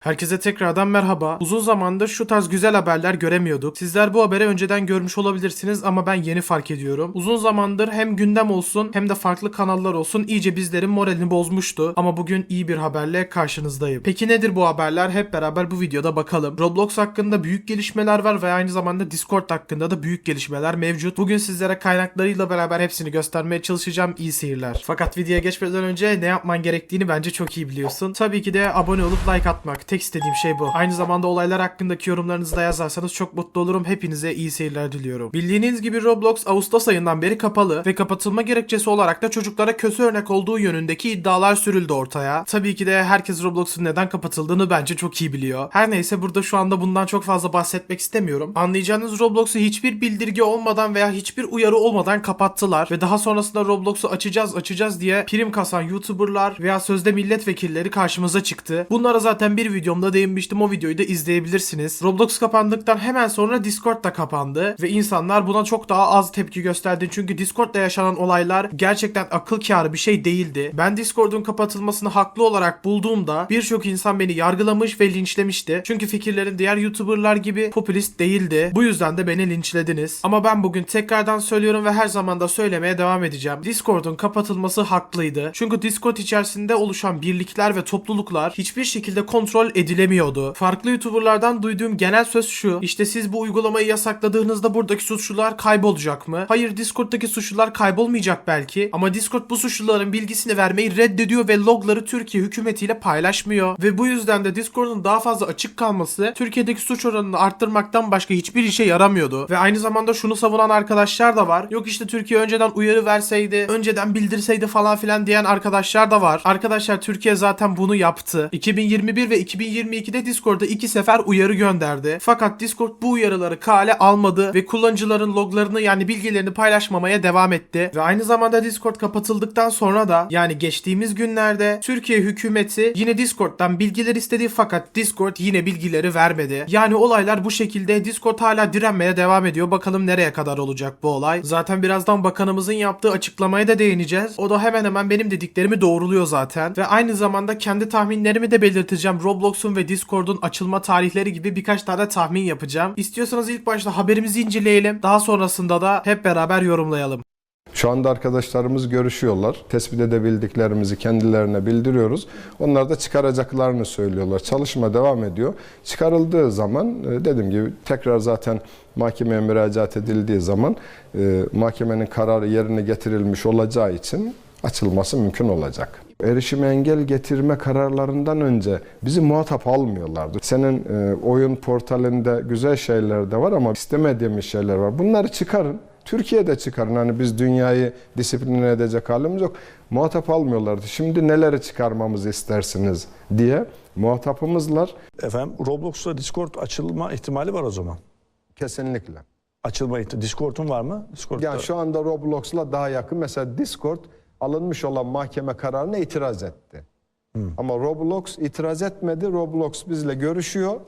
Herkese tekrardan merhaba. Uzun zamandır şu tarz güzel haberler göremiyorduk. Sizler bu haberi önceden görmüş olabilirsiniz ama ben yeni fark ediyorum. Uzun zamandır hem gündem olsun hem de farklı kanallar olsun iyice bizlerin moralini bozmuştu. Ama bugün iyi bir haberle karşınızdayım. Peki nedir bu haberler? Hep beraber bu videoda bakalım. Roblox hakkında büyük gelişmeler var ve aynı zamanda Discord hakkında da büyük gelişmeler mevcut. Bugün sizlere kaynaklarıyla beraber hepsini göstermeye çalışacağım. İyi seyirler. Fakat videoya geçmeden önce ne yapman gerektiğini bence çok iyi biliyorsun. Tabii ki de abone olup like atmak. Tek istediğim şey bu. Aynı zamanda olaylar hakkındaki yorumlarınızı da yazarsanız çok mutlu olurum. Hepinize iyi seyirler diliyorum. Bildiğiniz gibi Roblox Ağustos ayından beri kapalı ve kapatılma gerekçesi olarak da çocuklara kötü örnek olduğu yönündeki iddialar sürüldü ortaya. Tabii ki de herkes Roblox'un neden kapatıldığını bence çok iyi biliyor. Her neyse burada şu anda bundan çok fazla bahsetmek istemiyorum. Anlayacağınız Roblox'u hiçbir bildirge olmadan veya hiçbir uyarı olmadan kapattılar ve daha sonrasında Roblox'u açacağız açacağız diye prim kasan YouTuber'lar veya sözde milletvekilleri karşımıza çıktı. Bunlara zaten bir videomda değinmiştim. O videoyu da izleyebilirsiniz. Roblox kapandıktan hemen sonra Discord da kapandı ve insanlar buna çok daha az tepki gösterdi. Çünkü Discord'da yaşanan olaylar gerçekten akıl kârı bir şey değildi. Ben Discord'un kapatılmasını haklı olarak bulduğumda birçok insan beni yargılamış ve linçlemişti. Çünkü fikirlerim diğer YouTuber'lar gibi popülist değildi. Bu yüzden de beni linçlediniz. Ama ben bugün tekrardan söylüyorum ve her zaman da söylemeye devam edeceğim. Discord'un kapatılması haklıydı. Çünkü Discord içerisinde oluşan birlikler ve topluluklar hiçbir şekilde kontrol edilemiyordu. Farklı YouTuber'lardan duyduğum genel söz şu. İşte siz bu uygulamayı yasakladığınızda buradaki suçlular kaybolacak mı? Hayır Discord'daki suçlular kaybolmayacak belki. Ama Discord bu suçluların bilgisini vermeyi reddediyor ve logları Türkiye hükümetiyle paylaşmıyor. Ve bu yüzden de Discord'un daha fazla açık kalması Türkiye'deki suç oranını arttırmaktan başka hiçbir işe yaramıyordu. Ve aynı zamanda şunu savunan arkadaşlar da var. Yok işte Türkiye önceden uyarı verseydi, önceden bildirseydi falan filan diyen arkadaşlar da var. Arkadaşlar Türkiye zaten bunu yaptı. 2021 ve 2022'de Discord'a iki sefer uyarı gönderdi. Fakat Discord bu uyarıları kale almadı ve kullanıcıların loglarını yani bilgilerini paylaşmamaya devam etti. Ve aynı zamanda Discord kapatıldıktan sonra da yani geçtiğimiz günlerde Türkiye hükümeti yine Discord'dan bilgiler istedi fakat Discord yine bilgileri vermedi. Yani olaylar bu şekilde Discord hala direnmeye devam ediyor. Bakalım nereye kadar olacak bu olay. Zaten birazdan bakanımızın yaptığı açıklamaya da değineceğiz. O da hemen hemen benim dediklerimi doğruluyor zaten. Ve aynı zamanda kendi tahminlerimi de belirteceğim. Roblox'un ve Discord'un açılma tarihleri gibi birkaç tane tahmin yapacağım. İstiyorsanız ilk başta haberimizi inceleyelim. Daha sonrasında da hep beraber yorumlayalım. Şu anda arkadaşlarımız görüşüyorlar. Tespit edebildiklerimizi kendilerine bildiriyoruz. Onlar da çıkaracaklarını söylüyorlar. Çalışma devam ediyor. Çıkarıldığı zaman e, dediğim gibi tekrar zaten mahkemeye müracaat edildiği zaman e, mahkemenin kararı yerine getirilmiş olacağı için açılması mümkün olacak. Erişime engel getirme kararlarından önce bizi muhatap almıyorlardı. Senin e, oyun portalinde güzel şeyler de var ama istemediğimiz şeyler var. Bunları çıkarın. Türkiye'de çıkarın. Hani biz dünyayı disipline edecek halimiz yok. Muhatap almıyorlardı. Şimdi neleri çıkarmamızı istersiniz diye muhatapımızlar Efendim Roblox'ta Discord açılma ihtimali var o zaman. kesinlikle. Açılma ihtimali. Discord'un var mı? Discord'da. Yani şu anda Roblox'la daha yakın. Mesela Discord alınmış olan mahkeme kararına itiraz etti. Ama Roblox itiraz etmedi. Roblox bizle görüşüyor.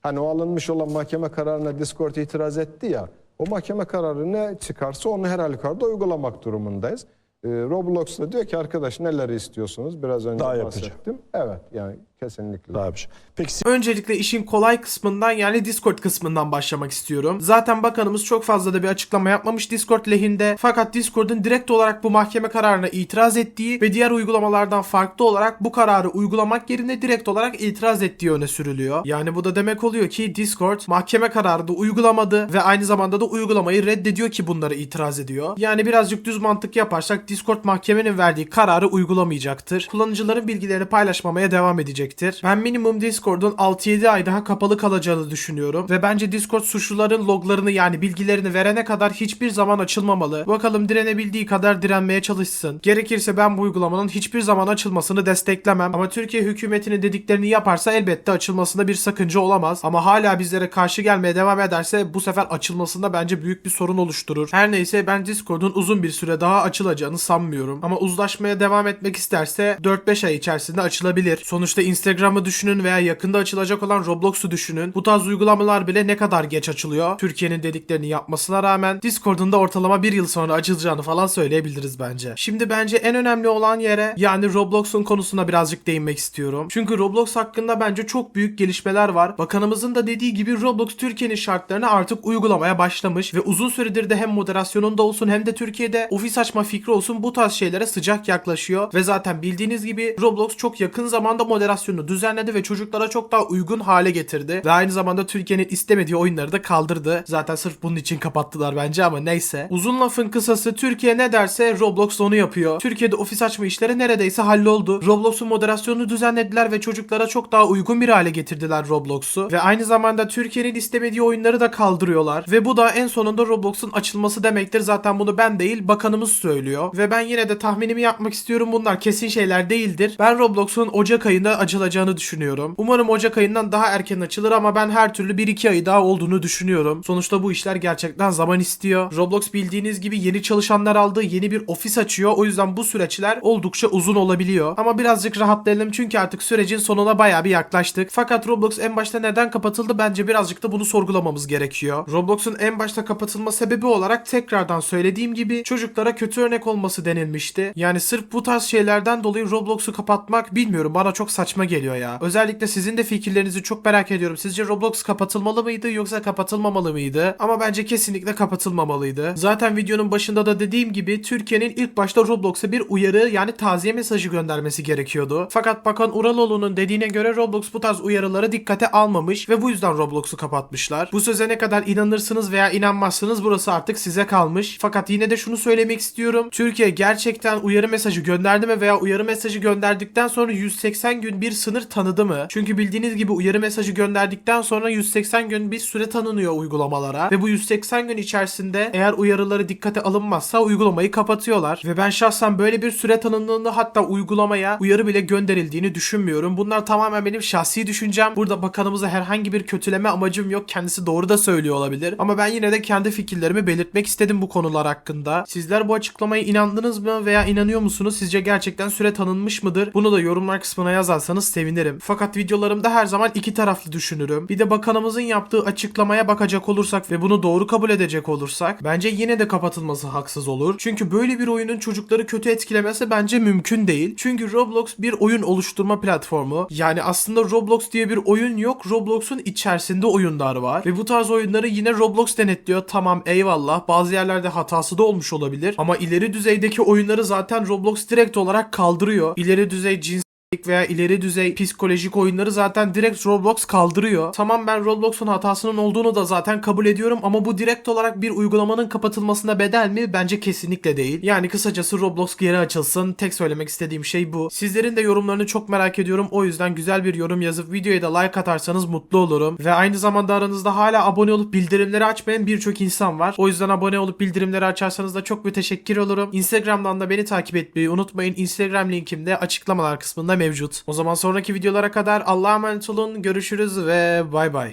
Hani o alınmış olan mahkeme kararına Discord itiraz etti ya. O mahkeme kararı ne çıkarsa onu her halükarda uygulamak durumundayız. Ee, Roblox da diyor ki arkadaş neleri istiyorsunuz? Biraz önce Daha bahsettim. Evet yani kesinlikle. Daha bir şey. Peki Öncelikle işin kolay kısmından yani Discord kısmından başlamak istiyorum. Zaten bakanımız çok fazla da bir açıklama yapmamış Discord lehinde. Fakat Discord'un direkt olarak bu mahkeme kararına itiraz ettiği ve diğer uygulamalardan farklı olarak bu kararı uygulamak yerine direkt olarak itiraz ettiği öne sürülüyor. Yani bu da demek oluyor ki Discord mahkeme kararını uygulamadı ve aynı zamanda da uygulamayı reddediyor ki bunlara itiraz ediyor. Yani birazcık düz mantık yaparsak Discord mahkemenin verdiği kararı uygulamayacaktır. Kullanıcıların bilgilerini paylaşmamaya devam edecektir. Ben minimum Discord'un 6-7 ay daha kapalı kalacağını düşünüyorum ve bence Discord suçluların loglarını yani bilgilerini verene kadar hiçbir zaman açılmamalı. Bakalım direnebildiği kadar direnmeye çalışsın. Gerekirse ben bu uygulamanın hiçbir zaman açılmasını desteklemem ama Türkiye hükümetinin dediklerini yaparsa elbette açılmasında bir sakınca olamaz. Ama hala bizlere karşı gelmeye devam ederse bu sefer açılmasında bence büyük bir sorun oluşturur. Her neyse ben Discord'un uzun bir süre daha açılacağını sanmıyorum. Ama uzlaşmaya devam etmek isterse 4-5 ay içerisinde açılabilir. Sonuçta Instagram'ı düşünün veya yakında açılacak olan Roblox'u düşünün. Bu tarz uygulamalar bile ne kadar geç açılıyor. Türkiye'nin dediklerini yapmasına rağmen Discord'un da ortalama bir yıl sonra açılacağını falan söyleyebiliriz bence. Şimdi bence en önemli olan yere yani Roblox'un konusuna birazcık değinmek istiyorum. Çünkü Roblox hakkında bence çok büyük gelişmeler var. Bakanımızın da dediği gibi Roblox Türkiye'nin şartlarına artık uygulamaya başlamış ve uzun süredir de hem moderasyonunda olsun hem de Türkiye'de ofis açma fikri olsun bu tarz şeylere sıcak yaklaşıyor ve zaten bildiğiniz gibi Roblox çok yakın zamanda moderasyonunu düzenledi ve çocuklara çok daha uygun hale getirdi ve aynı zamanda Türkiye'nin istemediği oyunları da kaldırdı. Zaten sırf bunun için kapattılar bence ama neyse. Uzun lafın kısası Türkiye ne derse Roblox onu yapıyor. Türkiye'de ofis açma işleri neredeyse halloldu. Roblox'un moderasyonunu düzenlediler ve çocuklara çok daha uygun bir hale getirdiler Roblox'u. Ve aynı zamanda Türkiye'nin istemediği oyunları da kaldırıyorlar. Ve bu da en sonunda Roblox'un açılması demektir. Zaten bunu ben değil bakanımız söylüyor. Ve ben yine de tahminimi yapmak istiyorum. Bunlar kesin şeyler değildir. Ben Roblox'un Ocak ayında açılacağını düşünüyorum. Umarım Ocak ayından daha erken açılır ama ben her türlü 1-2 ayı daha olduğunu düşünüyorum. Sonuçta bu işler gerçekten zaman istiyor. Roblox bildiğiniz gibi yeni çalışanlar aldı, yeni bir ofis açıyor. O yüzden bu süreçler oldukça uzun olabiliyor. Ama birazcık rahatlayalım çünkü artık sürecin sonuna bayağı bir yaklaştık. Fakat Roblox en başta neden kapatıldı bence birazcık da bunu sorgulamamız gerekiyor. Roblox'un en başta kapatılma sebebi olarak tekrardan söylediğim gibi çocuklara kötü örnek olması denilmişti. Yani sırf bu tarz şeylerden dolayı Roblox'u kapatmak bilmiyorum bana çok saçma geliyor ya. Özellikle sizin de fikirlerinizi çok merak ediyorum. Sizce Roblox kapatılmalı mıydı yoksa kapatılmamalı mıydı? Ama bence kesinlikle kapatılmamalıydı. Zaten videonun başında da dediğim gibi Türkiye'nin ilk başta Roblox'a bir uyarı yani taziye mesajı göndermesi gerekiyordu. Fakat Bakan Uraloğlu'nun dediğine göre Roblox bu tarz uyarıları dikkate almamış ve bu yüzden Roblox'u kapatmışlar. Bu söze ne kadar inanırsınız veya inanmazsınız burası artık size kalmış. Fakat yine de şunu söylemek istiyorum. Türkiye gerçekten uyarı mesajı gönderdi mi veya uyarı mesajı gönderdikten sonra 180 gün bir sınır tanıdı mı? Çünkü bildiğiniz gibi uyarı mesajı gönderdikten sonra 180 gün bir süre tanınıyor uygulamalara ve bu 180 gün içerisinde eğer uyarıları dikkate alınmazsa uygulamayı kapatıyorlar ve ben şahsen böyle bir süre tanındığında hatta uygulamaya uyarı bile gönderildiğini düşünmüyorum. Bunlar tamamen benim şahsi düşüncem. Burada bakanımıza herhangi bir kötüleme amacım yok. Kendisi doğru da söylüyor olabilir. Ama ben yine de kendi fikirlerimi belirtmek istedim bu konular hakkında. Sizler bu açıklamaya inandınız mı veya inanıyor musunuz? Sizce gerçekten süre tanınmış mıdır? Bunu da yorumlar kısmına yazarsanız sevinirim. Fakat videolarımda her zaman iki taraflı düşünürüm. Bir de bakanımızın yaptığı açıklamaya bakacak olursak ve bunu doğru kabul edecek olursak bence yine de kapatılması haksız olur. Çünkü böyle bir oyunun çocukları kötü etkilemesi bence mümkün değil. Çünkü Roblox bir oyun oluşturma platformu. Yani aslında Roblox diye bir oyun yok. Roblox'un içerisinde oyunlar var. Ve bu tarz oyunları yine Roblox denetliyor. Tamam eyvallah. Bazı yerlerde hatası da olmuş olabilir. Ama ileri düzeydeki oyunları zaten Roblox direkt olarak kaldırıyor. İleri düzey cins veya ileri düzey psikolojik oyunları zaten direkt Roblox kaldırıyor. Tamam ben Roblox'un hatasının olduğunu da zaten kabul ediyorum ama bu direkt olarak bir uygulamanın kapatılmasına bedel mi? Bence kesinlikle değil. Yani kısacası Roblox geri açılsın. Tek söylemek istediğim şey bu. Sizlerin de yorumlarını çok merak ediyorum. O yüzden güzel bir yorum yazıp videoya da like atarsanız mutlu olurum. Ve aynı zamanda aranızda hala abone olup bildirimleri açmayan birçok insan var. O yüzden abone olup bildirimleri açarsanız da çok müteşekkir olurum. Instagram'dan da beni takip etmeyi unutmayın. Instagram linkim de açıklamalar kısmında mevcut. O zaman sonraki videolara kadar Allah'a emanet olun. Görüşürüz ve bay bay.